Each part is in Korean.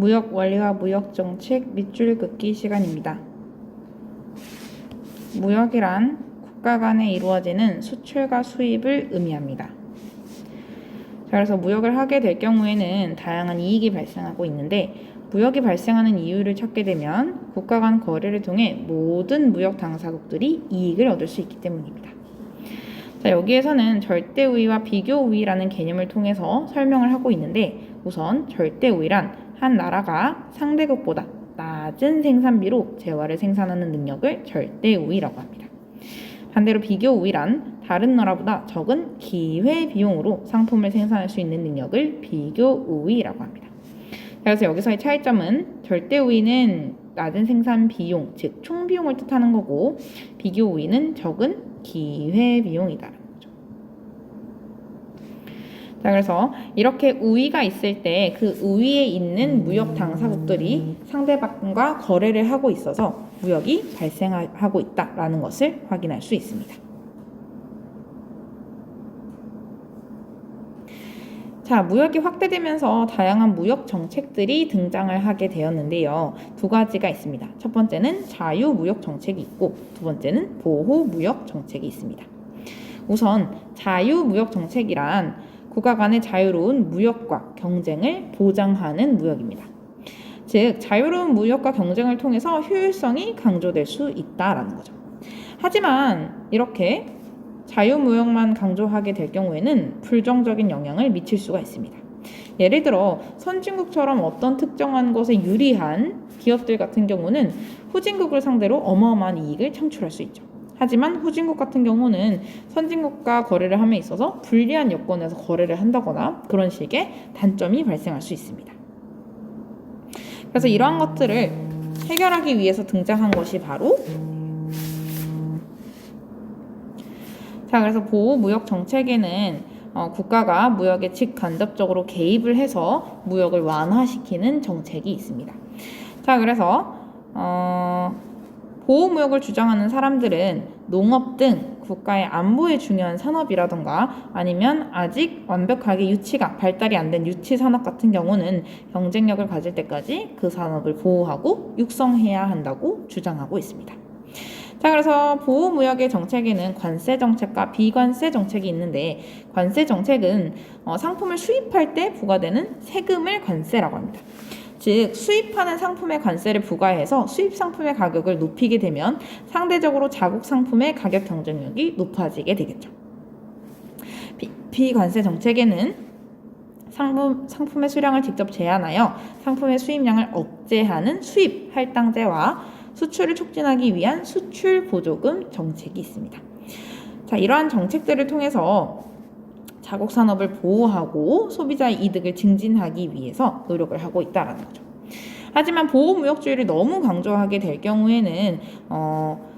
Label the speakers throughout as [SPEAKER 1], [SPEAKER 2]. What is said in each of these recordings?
[SPEAKER 1] 무역 원리와 무역 정책 밑줄 긋기 시간입니다. 무역이란 국가 간에 이루어지는 수출과 수입을 의미합니다. 자, 그래서 무역을 하게 될 경우에는 다양한 이익이 발생하고 있는데 무역이 발생하는 이유를 찾게 되면 국가 간 거래를 통해 모든 무역 당사국들이 이익을 얻을 수 있기 때문입니다. 자, 여기에서는 절대 우위와 비교 우위라는 개념을 통해서 설명을 하고 있는데 우선 절대 우위란 한 나라가 상대국보다 낮은 생산비로 재화를 생산하는 능력을 절대 우위라고 합니다. 반대로 비교 우위란 다른 나라보다 적은 기회 비용으로 상품을 생산할 수 있는 능력을 비교 우위라고 합니다. 그래서 여기서의 차이점은 절대 우위는 낮은 생산 비용, 즉 총 비용을 뜻하는 거고 비교 우위는 적은 기회 비용이다라는 거죠. 자, 그래서 이렇게 우위가 있을 때 그 우위에 있는 무역 당사국들이 상대방과 거래를 하고 있어서 무역이 발생하고 있다라는 것을 확인할 수 있습니다. 자, 무역이 확대되면서 다양한 무역 정책들이 등장을 하게 되었는데요. 두 가지가 있습니다. 첫 번째는 자유 무역 정책이 있고 두 번째는 보호 무역 정책이 있습니다. 우선 자유 무역 정책이란 국가 간의 자유로운 무역과 경쟁을 보장하는 무역입니다. 즉, 자유로운 무역과 경쟁을 통해서 효율성이 강조될 수 있다라는 거죠. 하지만 이렇게 자유무역만 강조하게 될 경우에는 불정적인 영향을 미칠 수가 있습니다. 예를 들어 선진국처럼 어떤 특정한 것에 유리한 기업들 같은 경우는 후진국을 상대로 어마어마한 이익을 창출할 수 있죠. 하지만 후진국 같은 경우는 선진국과 거래를 함에 있어서 불리한 여건에서 거래를 한다거나 그런 식의 단점이 발생할 수 있습니다. 그래서 이러한 것들을 해결하기 위해서 등장한 것이 바로 자, 그래서 보호 무역 정책에는 어, 국가가 무역에 직간접적으로 개입을 해서 무역을 완화시키는 정책이 있습니다. 자, 그래서 어, 보호 무역을 주장하는 사람들은 농업 등 국가의 안보에 중요한 산업이라던가 아니면 아직 완벽하게 유치가 발달이 안 된 유치 산업 같은 경우는 경쟁력을 가질 때까지 그 산업을 보호하고 육성해야 한다고 주장하고 있습니다. 자, 그래서 보호무역의 정책에는 관세 정책과 비관세 정책이 있는데 관세 정책은 어, 상품을 수입할 때 부과되는 세금을 관세라고 합니다. 즉 수입하는 상품에 관세를 부과해서 수입 상품의 가격을 높이게 되면 상대적으로 자국 상품의 가격 경쟁력이 높아지게 되겠죠. 비, 비관세 정책에는 상품, 상품의 수량을 직접 제한하여 상품의 수입량을 억제하는 수입 할당제와 수출을 촉진하기 위한 수출 보조금 정책이 있습니다. 자, 이러한 정책들을 통해서 자국 산업을 보호하고 소비자의 이득을 증진하기 위해서 노력을 하고 있다라는 거죠. 하지만 보호무역주의를 너무 강조하게 될 경우에는 어,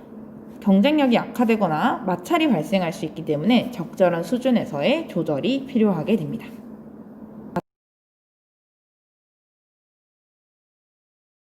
[SPEAKER 1] 경쟁력이 약화되거나 마찰이 발생할 수 있기 때문에 적절한 수준에서의 조절이 필요하게 됩니다.